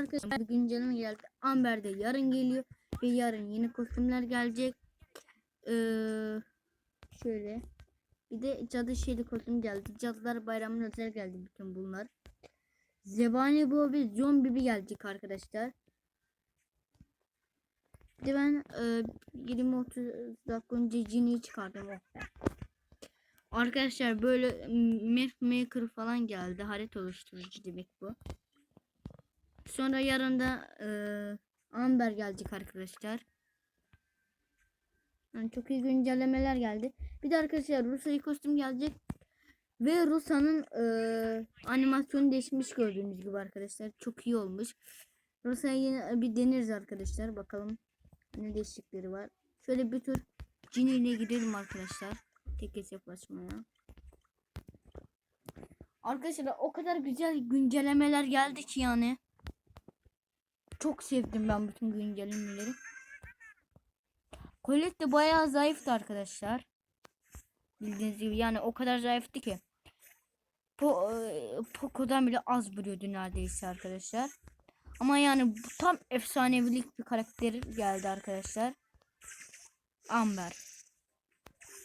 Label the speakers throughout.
Speaker 1: arkadaşlar güncelleme geldi. Amber'de yarın geliyor ve yarın yeni kostümler gelecek. Ee, şöyle. Bir de cadı şeyli kostüm geldi. Cadılar bayramına özel geldi bütün bunlar. Zebani bu bir zombi bir gelecek arkadaşlar. Bir de ben e, 20-30 dakika önce Cini'yi çıkardım. Oh. Arkadaşlar böyle map maker falan geldi. Harita oluşturucu demek bu. Sonra yarın da e, Amber gelecek arkadaşlar. Yani çok iyi güncellemeler geldi. Bir de arkadaşlar Rusa kostüm gelecek. Ve Rusa'nın e, animasyonu değişmiş gördüğünüz gibi arkadaşlar. Çok iyi olmuş. Rusa'ya yine bir deneriz arkadaşlar. Bakalım ne değişiklikleri var. Şöyle bir tur Cini ile arkadaşlar. Tek hesaplaşmaya. Arkadaşlar o kadar güzel güncellemeler geldi ki yani. Çok sevdim ben bütün güncellemeleri. Colette de bayağı zayıftı arkadaşlar. Bildiğiniz gibi yani o kadar zayıftı ki. Po e, Poco'dan bile az vuruyordu neredeyse arkadaşlar. Ama yani bu tam efsanevilik bir karakter geldi arkadaşlar. Amber.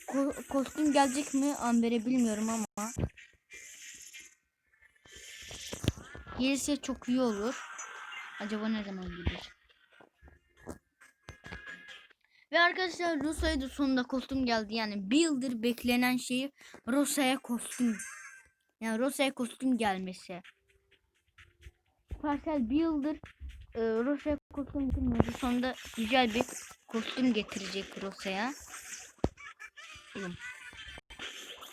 Speaker 1: Ko kostüm gelecek mi Amber'e bilmiyorum ama. Gelirse çok iyi olur. Acaba ne zaman gelir? Ve arkadaşlar Rosa'ya da sonunda kostüm geldi. Yani bir yıldır beklenen şeyi Rosa'ya kostüm. Yani Rosa'ya kostüm gelmesi. Parsel bir yıldır e, Rosa'ya kostüm getirmiyordu. Sonunda güzel bir kostüm getirecek Rosa'ya.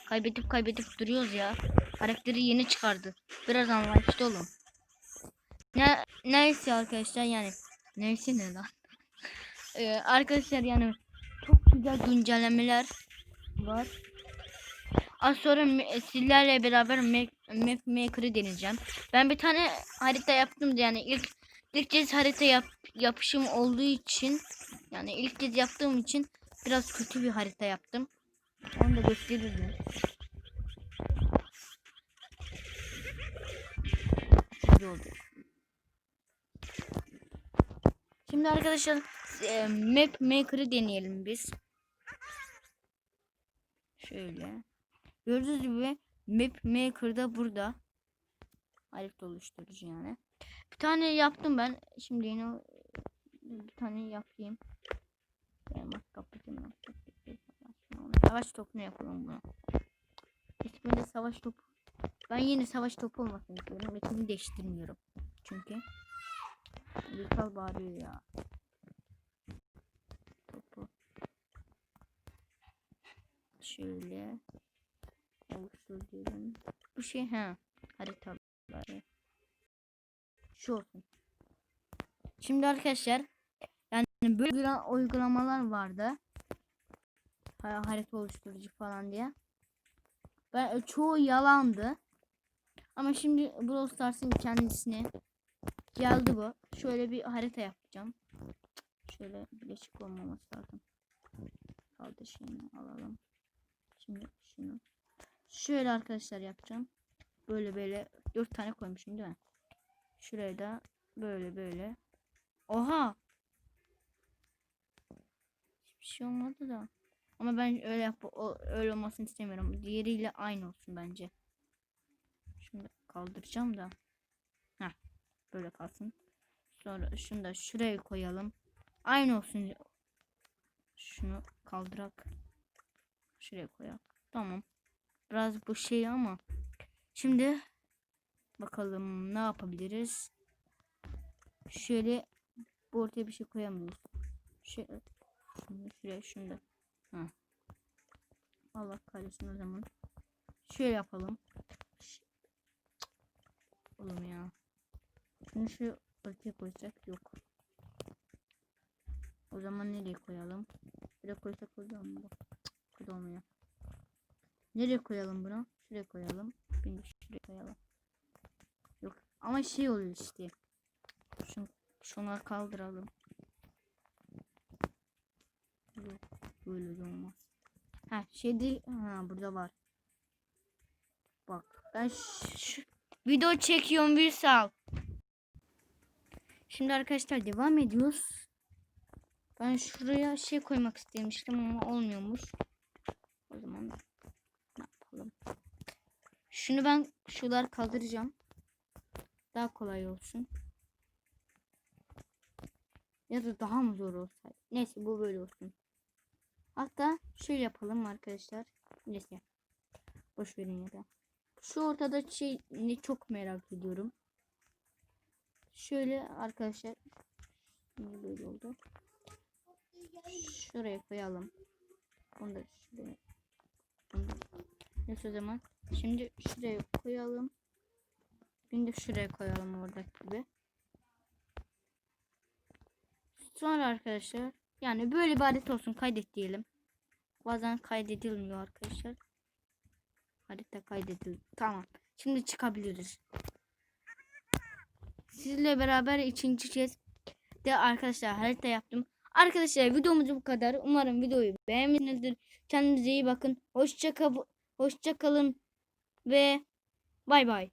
Speaker 1: Kaybedip kaybedip duruyoruz ya. Karakteri yeni çıkardı. Biraz anlaştı oğlum. Ne neyse arkadaşlar yani neyse ne lan. Ee, arkadaşlar yani çok güzel güncellemeler var. Az sonra sizlerle beraber map, map maker'ı deneyeceğim. Ben bir tane harita yaptım yani ilk ilk kez harita yap, yapışım olduğu için yani ilk kez yaptığım için biraz kötü bir harita yaptım. Onu da gösteririm. Güzel oldu. Şimdi arkadaşlar e, map maker'ı deneyelim biz. Şöyle. Gördüğünüz gibi map maker da burada. Harita oluşturucu yani. Bir tane yaptım ben. Şimdi yine bir tane yapayım. Bak kapatayım. Savaş topunu yapalım bunu. İsminde savaş topu. Ben yine savaş topu olmasını istiyorum. İsmini değiştirmiyorum. Çünkü Yıkal bağırıyor ya. Topu. Şöyle. Oluştur. Bu şey ha. Haritalar. Şu olsun. Şimdi arkadaşlar yani böyle uygulamalar vardı. Ha, harita oluşturucu falan diye. Ben çoğu yalandı. Ama şimdi Brawl Stars'ın kendisine geldi bu. Şöyle bir harita yapacağım. Şöyle bileşik olmaması lazım. Kaldı şeyini alalım. Şimdi şunu. Şöyle arkadaşlar yapacağım. Böyle böyle dört tane koymuşum değil mi? Şuraya da böyle böyle. Oha! Hiçbir şey olmadı da. Ama ben öyle yap öyle olmasını istemiyorum. Diğeriyle aynı olsun bence. Şimdi kaldıracağım da. Heh, böyle kalsın. Sonra şunu da şuraya koyalım. Aynı olsun. Şunu kaldırak. Şuraya koyak. Tamam. Biraz bu şey ama. Şimdi bakalım ne yapabiliriz. Şöyle bu ortaya bir şey koyamıyoruz. Şöyle şunu şuraya şunu da. Ha. Allah kahretsin o zaman. Şöyle yapalım. Oğlum. Şunu şu ortaya koyacak yok. O zaman nereye koyalım? Buraya koysak oluyor mu bu? Da olmuyor. Nereye koyalım bunu? Şuraya koyalım. Bir şuraya koyalım. Yok ama şey oluyor işte. Şunu, şunları kaldıralım. Yok böyle olmaz. Ha şey değil. Ha burada var. Bak ben şu video çekiyorum bir sal. Şimdi arkadaşlar devam ediyoruz. Ben şuraya şey koymak istemiştim ama olmuyormuş. O zaman ne yapalım? Şunu ben şular kaldıracağım. Daha kolay olsun. Ya da daha mı zor olsaydı? Neyse bu böyle olsun. Hatta şöyle yapalım arkadaşlar. Neyse. Boş verin ya da. Şu ortada şey ne çok merak ediyorum. Şöyle arkadaşlar. Niye böyle oldu? Şuraya koyalım. Onu da şuraya. Neyse o zaman. Şimdi şuraya koyalım. Şimdi şuraya koyalım oradaki gibi. Sonra arkadaşlar yani böyle bir adet olsun kaydet diyelim. Bazen kaydedilmiyor arkadaşlar. Harita kaydedildi. Tamam. Şimdi çıkabiliriz. Sizle beraber ikinci kez de arkadaşlar harita yaptım. Arkadaşlar videomuz bu kadar. Umarım videoyu beğenmişsinizdir. Kendinize iyi bakın. Hoşça, kal hoşça kalın ve bay bay.